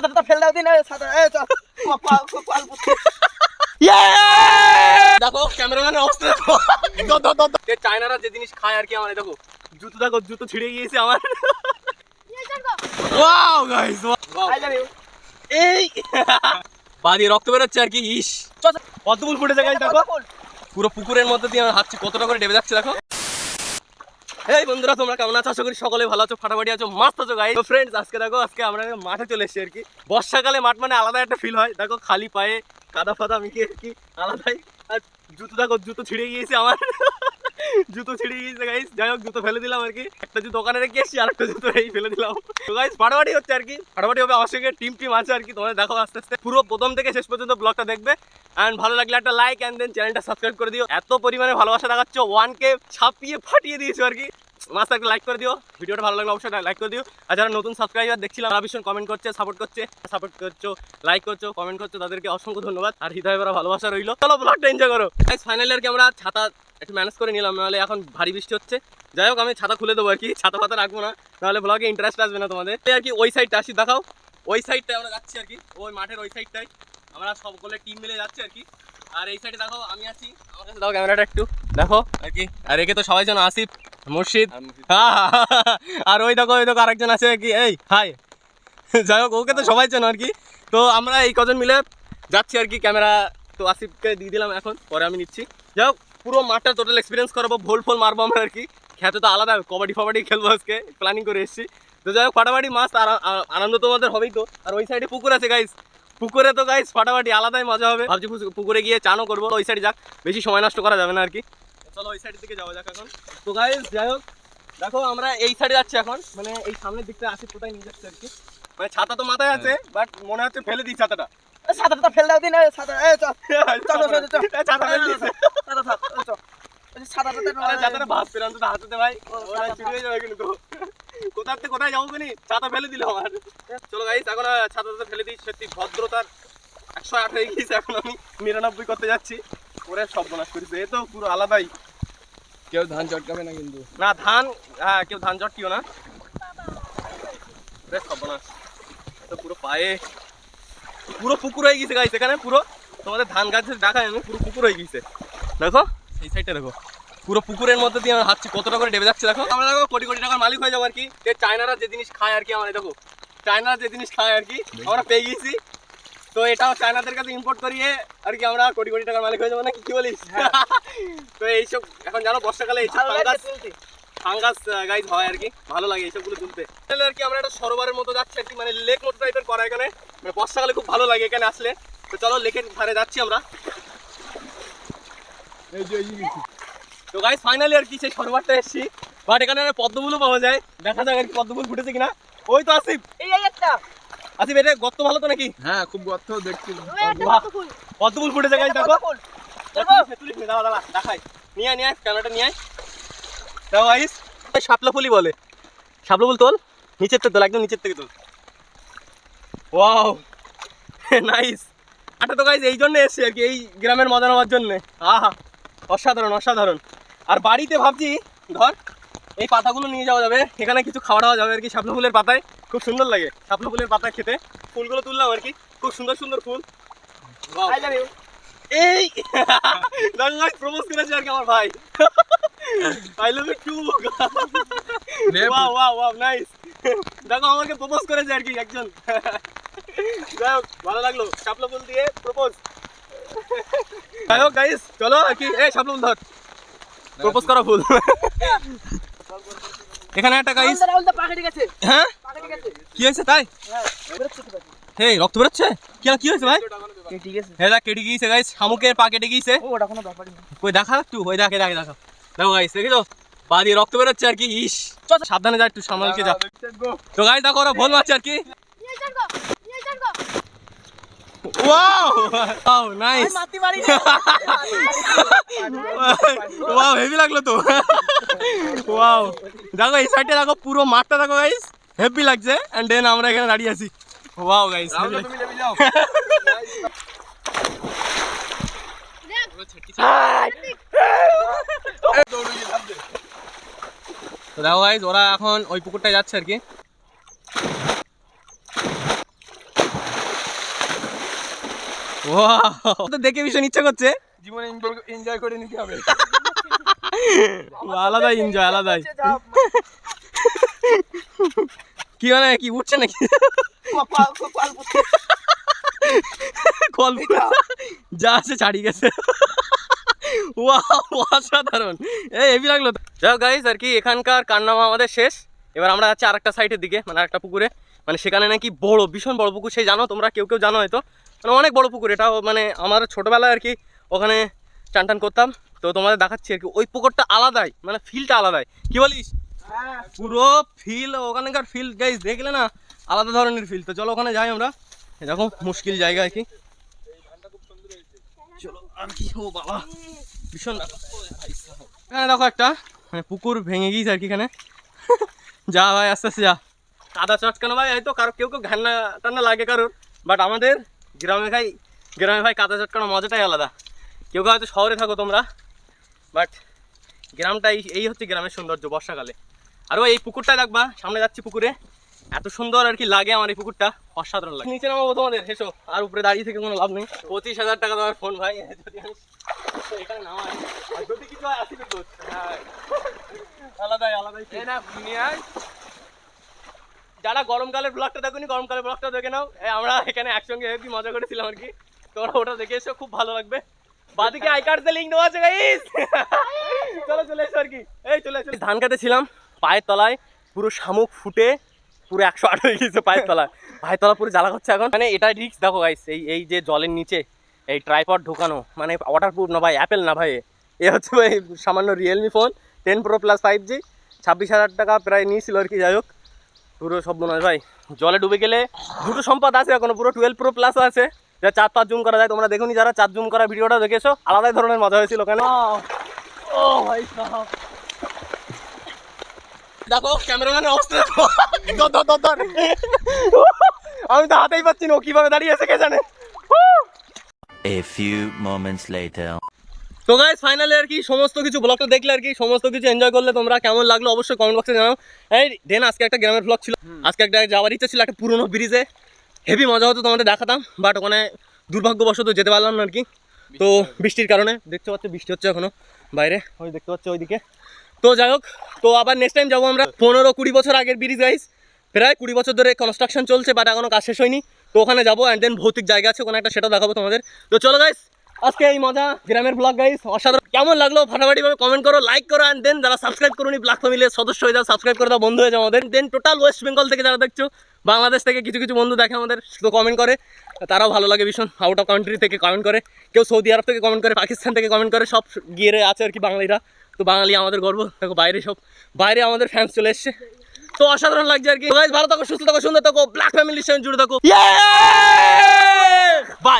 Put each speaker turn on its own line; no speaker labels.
সাঁতারটা ফেল দাও দিন।
দেখো অবস্থা। এ চায়নারা যে জিনিস খায় আর কি আমার দেখো জুতো দেখো জুতো ছিঁড়ে গিয়েছে আমার। Wow guys. এই পা দিয়ে রক্ত বেরোচ্ছে আর কি ইস।
চল, চল।
কত ফুল ফুটেছে গাইস দেখো। পুরো পুকুরের মধ্যে দিয়ে আমার হাঁটছি কতটা করে ডেবে যাচ্ছে দেখো। এই বন্ধুরা, তোমরা কেমন আছো? আশা করি সকলে ভালো আছো, ফাটাফাটি আছো, মাস্ত আছো গাই তো ফ্রেন্ডস আজকে দেখো, আজকে আমরা মাঠে চলে এসেছি আর কি। বর্ষাকালে মাঠ মানে আলাদা একটা ফিল হয়। দেখো, খালি পায়ে কাদা ফাদা মিকে আর কি, আলাদাই। আর জুতো দেখো, জুতো ছিঁড়ে গিয়েছে আমার। জুতো ছিঁড়ে গিয়েছে গাইস যাই হোক, জুতো ফেলে দিলাম আর কি। একটা জুতো দোকানে রেখে এসেছি আর একটা জুতো এই ফেলে দিলাম। তো গাইস ফাটাফাটি হচ্ছে আর কি। ফাটাফাটি হবে আমার টিম টিম আছে আর কি তোমরা দেখো আস্তে আস্তে। পুরো প্রথম থেকে শেষ পর্যন্ত ব্লগটা দেখবে। অ্যান্ড ভালো লাগলে একটা লাইক অ্যান্ড দেন চ্যানেলটা সাবস্ক্রাইব করে দিও। এত পরিমাণে ভালোবাসা দেখাচ্ছ ওয়ান কে ছাপিয়ে ফাটিয়ে দিয়েছ আর কি। মাস্ট একটা লাইক করে দিও। ভিডিওটা ভালো লাগলে অবশ্যই লাইক করে দিও। আর যারা নতুন সাবস্ক্রাইবার দেখছিলাম, তারা ভীষণ কমেন্ট করছে সাপোর্ট করছে সাপোর্ট করছ লাইক করছ কমেন্ট করছ, তাদেরকে অসংখ্য ধন্যবাদ। আর হৃদয় ভরা ভালোবাসা রইল। চলো ব্লগটা এনজয় করো। ফাইনালি আর কি আমরা ছাতা একটু ম্যানেজ করে নিলাম, নাহলে এখন ভারী বৃষ্টি হচ্ছে। যাই হোক, আমি ছাতা খুলে দেবো আর কি। ছাতা ফাতা রাখব না, নাহলে ব্লগে ইন্টারেস্ট আসবে না তোমাদের। আর কি, ওই সাইডটা আসি, দেখাও। ওই সাইডটায় আমরা যাচ্ছি আর কি। ওই মাঠের ওই সাইডটাই আমরা সকলে টিম মিলে যাচ্ছি আর কি। আর এই সাইডে দেখো, আমি আছি। আমার কাছে দাও ক্যামেরাটা একটু। দেখো আর কি। আর একে তো সবাই যেন আসিফ। মুর্শিদ? হ্যাঁ, আর ওই দেখো ওই দেখো আরেকজন আছে কি? এই হাই। যাই হোক ওকে তো সবাই চেনো আর কি। তো আমরা এই কজন মিলে যাচ্ছি আর কি ক্যামেরা। তো আসিফকে দিয়ে দিলাম এখন পরে আমি নিচ্ছি। যাই হোক পুরো মাঠটা টোটাল এক্সপিরিয়েন্স করব ভোল ফোল মারবো আমরা আর কি। খেতে তো আলাদা কবাডি ফবাডি খেলব আজকে প্ল্যানিং করে এসেছি। তো যাই হোক ফাটাফাটি মাছ আনন্দ তোমাদের হবেই তো। আর ওই সাইডে পুকুর আছে গাইস পুকুরে তো গাইস ফাটাফাটি আলাদাই মজা হবে। ভাবছি পুকুরে গিয়ে চানও করব ওই সাইডে যাক বেশি সময় নষ্ট করা যাবে না আর কি। চলো ওই সাইডের দিকে যাওয়া যাক এখন। তো গাইস যাই হোক দেখো আমরা এই সাইডে যাচ্ছি এখন। মানে এই সামনের দিকটা আসি কোথায় নিয়ে যাচ্ছি আর কি। মানে ছাতা তো মাথায় আছে বাট মনে হচ্ছে ফেলে দিই ছাতাটা।
সাঁতারটা ফেল দাও দিন এ, চল। চল, চল, চল, চল।
ছাতা ফেলে
চল।
ছাতাটা ভাত হাতে ভাই। ওরা
ছাতা
চুরি হয়ে যাবে কিন্তু। কোথার থেকে কোথায় যাব কিনি ছাতা ফেলে দিল আমার। চলো গাইস এখন ছাতাটা ফেলে দিই সত্যি ভদ্রতার একশো আট হয়ে গিয়েছে এখন আমি। নিরানব্বই করতে যাচ্ছি। ওরে সব বনাশ করেছে। এ তো পুরো আলাদাই।
কেউ ধান চটকাবে না কিন্তু।
না, ধান হ্যাঁ কেউ ধান চটকিও না। তো পুরো পায়ে, পুরো পুকুর হয়ে গেছে গাইছে এখানে পুরো। তোমাদের ধান গাছের দেখায়, আমি পুরো পুকুর হয়ে গেছে। দেখো এই সাইডটা দেখো। পুরো পুকুরের মধ্যে দিয়ে আমার হাঁটছি, কতটা করে ডেবে যাচ্ছে, দেখো। আমরা দেখো, কোটি কোটি টাকার মালিক হয়ে যাব আর কি। যে চায়নারা যে জিনিস খায় আর কি, আমার দেখো। চায়নারা যে জিনিস খায় আর কি, আমরা পেয়ে গেছি। তো এটাও চায়নাদের কাছে ইম্পোর্ট করিয়ে আর কি আমরা কোটি কোটি টাকার মালিক হয়ে যাব না কি বলিস? তো এইসব এখন জানো বর্ষাকালে এইসব ফাঙ্গাস ফাঙ্গাস গাইজ হয় আর কি। ভালো লাগে এইসবগুলো তুলতে। তাহলে আর কি আমরা একটা সরোবরের মতো যাচ্ছি আর কি মানে লেক মতো টাইপের করা এখানে। মানে বর্ষাকালে খুব ভালো লাগে এখানে আসলে। তো চলো লেকের ধারে যাচ্ছি আমরা। তো গাইজ ফাইনালি আর কি সেই সরোবরটা এসেছি। বাট এখানে পদ্মফুলও পাওয়া যায়। দেখা যাক আর কি পদ্মফুল ফুটেছে কিনা। ওই তো আসিফ।
এই এই একটা
আসিফ এটা গর্ত ভালো তো নাকি?
হ্যাঁ খুব গর্ত দেখছি।
পদ্মফুল ফুটেছে
একটা
দেখো। তুলিস নি দেখাই। নিয়ে আয়, নিয়ে আয়, ক্যামেরাটা নিয়ে আয়। দেখো গাইজ শাপলা ফুলই বলে। শাপলা ফুল তোল নিচের থেকে তোল একদম নিচের থেকে তোল। ওয়াও নাইস আটা তো গাইজ এই জন্য এসছি আর কি এই গ্রামের মজা নেওয়ার জন্যে। আহা অসাধারণ অসাধারণ। আর বাড়িতে ভাবছি ধর এই পাতাগুলো নিয়ে যাওয়া যাবে এখানে কিছু খাওয়া দাওয়া যাবে আর কি শাপলা ফুলের পাতায়। খুব সুন্দর লাগে। শাপলা ফুলের পাতা খেতে। ফুলগুলো তুললাম আর কি। খুব সুন্দর সুন্দর ফুল।
Love
এই! গঙ্গায় প্রপোজ করেছে আর কি আমার ভাই। I love you too wow wow wow nice দেখো আমাকে প্রপোজ করেছে আর কি একজন। যাই হোক ভালো লাগল। শাপলা ফুল দিয়ে প্রপোজ যাই হোক গাইস চলো আর কি। এই শাপলা ফুল ধর। প্রপোজ করা ফুল। এখানে একটা গাইস হ্যাঁ? কি হয়েছে তাই?
হ্যাঁ।
হে রক্ত বেরোচ্ছে? কি কি হয়েছে ভাই?
এই ঠিক আছে
হে দেখ কেটে গিয়েছে গাইস শামুকের পা কেটে গিয়েছে।
ওটা কোনো ব্যাপারই না
কই দেখা একটু? ওই দেখে দেখে দেখো। দেখো গাইস দেখেছ? পা দিয়ে রক্ত বেরোচ্ছে আর কি ইস। সাবধানে যা একটু সামালকে যা। তো গাইস দেখো ওরা ভুল মারছে আর কি। ওয়াও ওয়াও নাইস
মাতি মারি
ওয়াও হেভি লাগল তো। ওয়াও দেখো এই সাইডে দেখো পুরো মাঠটা দেখো গাইস হেভি লাগছে এন্ড দেন আমরা এখানে দাঁড়িয়ে আছি। ওয়াও গাইস
তুমি নেমে যাও।
তো দেখো গাইস ওরা এখন ওই পুকুরটায় যাচ্ছে আর কি! তো দেখে ভীষণ ইচ্ছা করছে।
জীবনে এনজয় করে নিতে হবে।
আলাদাই এনজয় আলাদাই। কি মানে কি উঠছে নাকি? কল যা আছে ছাড়িয়ে গেছে। Wow, অসাধারণ। এই হেভি লাগল। যাই গাইস আর কি এখানকার কান্নামা আমাদের শেষ। এবার আমরা যাচ্ছি আরেকটা সাইডের দিকে মানে আরেকটা পুকুরে। মানে সেখানে নাকি বড় ভীষণ বড় পুকুর। সেই জানো তোমরা কেউ কেউ জানো হয়তো। মানে অনেক বড় পুকুর। এটাও মানে আমার ছোটোবেলায় আর কি ওখানে চান টান করতাম। তো তোমাদের দেখাচ্ছি আর কি ওই পুকুরটা আলাদাই মানে ফিলটা আলাদাই। কি বলিস? পুরো ফিল ওখানকার ফিল গাইস দেখলে না আলাদা ধরনের ফিল তো চলো ওখানে যাই আমরা। এরকম মুশকিল জায়গা আর কি। চলো, আর কি বাবা? ভীষণ এখানে দেখো একটা মানে পুকুর ভেঙে গিয়েছে আর কি এখানে। যা ভাই, আস্তে আস্তে যা। কাদা চটকানো ভাই? হয়তো কারও, কেউ কেউ ঘান্না টান্না লাগে কারোর। বাট আমাদের গ্রামে ভাই গ্রামে ভাই কাদা চটকানো মজাটাই আলাদা। কেউ কেউ হয়তো শহরে থাকো তোমরা। বাট গ্রামটাই এই হচ্ছে গ্রামের সৌন্দর্য বর্ষাকালে। আরও এই পুকুরটা দেখবা সামনে যাচ্ছি পুকুরে। এত সুন্দর আর কি লাগে আমার এই পুকুরটা অসাধারণ লাগে। নিচে নামাবো তোমাদের হেসো। আর উপরে দাঁড়িয়ে থেকে কোনো লাভ নেই। পঁচিশ হাজার টাকা তোমার ফোন ভাই। যদি আমি এখানে নামাই। যদি কিছু হয় আসি তো আলাদাই আলাদাই
না
যারা গরমকালের ব্লগটা দেখোনি গরমকালের ব্লগটা দেখে নাও। আমরা এখানে একসঙ্গে হেভি মজা করেছিলাম আর কি। তোমরা ওটা দেখে এসো খুব ভালো লাগবে। বাদিকে আই কার্ডে লিঙ্ক দেওয়া আছে গাইস চলো চলে এসো আর কি। এই চলে এসো ধান কাটে ছিলাম। পায়ের তলায় পুরো শামুক ফুটে পুরো একশো আট হয়ে গেছে পায়ের তলায়। পায়ের তলা পুরো জ্বালা করছে এখন। মানে এটা রিক্স দেখো গাইস এই এই যে জলের নিচে, এই ট্রাইপড ঢোকানো মানে ওয়াটারপ্রুফ না ভাই অ্যাপেল না ভাই, এ হচ্ছে ভাই সামান্য Realme phone ten pro plus five G ছাব্বিশ হাজার টাকা প্রায় নিয়েছিল আর কি, যাই হোক। পুরো সব মনে হয় ভাই, জলে ডুবে গেলে দুটো সম্পদ আছে এখনও, পুরো টুয়েলভ প্রো প্লাস আছে। যা চার পাঁচ জুম করা যায়, তোমরা দেখুনি যারা চার জুম করা ভিডিওটা দেখেছ, আলাদাই ধরনের মজা হয়েছিল, কেন? ও ভাই সাহাব দেখো ক্যামেরাম্যানের অবস্থা দেখো। ধর, ধর, ধর, ধর। আমি তো হাতেই পাচ্ছি না ও কীভাবে দাঁড়িয়ে আছে কে জানে?
A few moments later.
তো গাইস ফাইনালি আর কি সমস্ত কিছু ব্লগটা দেখলে আর কি সমস্ত কিছু এনজয় করলে তোমরা কেমন লাগল অবশ্যই কমেন্ট বক্সে জানাও। এই দেন আজকে একটা গ্রামের ব্লগ ছিল। আজকে একটা যাওয়ার ইচ্ছা ছিল একটা পুরনো ব্রিজে হেভি মজা হতো তোমাদের দেখাতাম বাট ওখানে দুর্ভাগ্যবশত যেতে পারলাম না আর কি। তো বৃষ্টির কারণে দেখতে পাচ্ছ বৃষ্টি হচ্ছে এখনও বাইরে। ওই দেখতে পাচ্ছ ওইদিকে। তো যাই হোক, তো আবার নেক্সট টাইম যাব আমরা। পনেরো কুড়ি বছর আগের ব্রিজ গাইস প্রায় কুড়ি বছর ধরে কনস্ট্রাকশন চলছে বাট এখনও কাজ শেষ হয়নি। তো ওখানে যাব অ্যান্ড দেন ভৌতিক জায়গা আছে, ওখানে একটা সেটা দেখাবো তোমাদের। তো চলো গাইস আজকে এই মজা গ্রামের ব্লগ গাইস অসাধারণ। কেমন লাগল? ফাটাফাটি ভাবে কমেন্ট করো লাইক করো অ্যান্ড দেন যারা সাবস্ক্রাইব করোনি ব্লগ ফ্যামিলির সদস্য হয়ে যাও সাবস্ক্রাইব করে দাও, বন্ধু হয়ে যাও আমাদের। দেন টোটাল ওয়েস্ট বেঙ্গল থেকে যারা দেখছ বাংলাদেশ থেকে কিছু কিছু বন্ধু দেখে আমাদের শুধু কমেন্ট করে। তারাও ভালো লাগে ভীষণ আউট অফ কান্ট্রি থেকে কমেন্ট করে। কেউ সৌদি আরব থেকে কমেন্ট করে পাকিস্তান থেকে কমেন্ট করে, সব গিয়ে আছে আর কি বাঙালিরা। তো বাঙালি আমাদের গর্ব। দেখো বাইরে সব, বাইরে আমাদের ফ্যান্স চলে এসছে। তো অসাধারণ লাগছে আর কি। ভালো থাকো, সুস্থ থাকো, সুন্দর থাকো ব্ল্যাক ফ্যামিলির সঙ্গে জুড়ে থাকো। বাই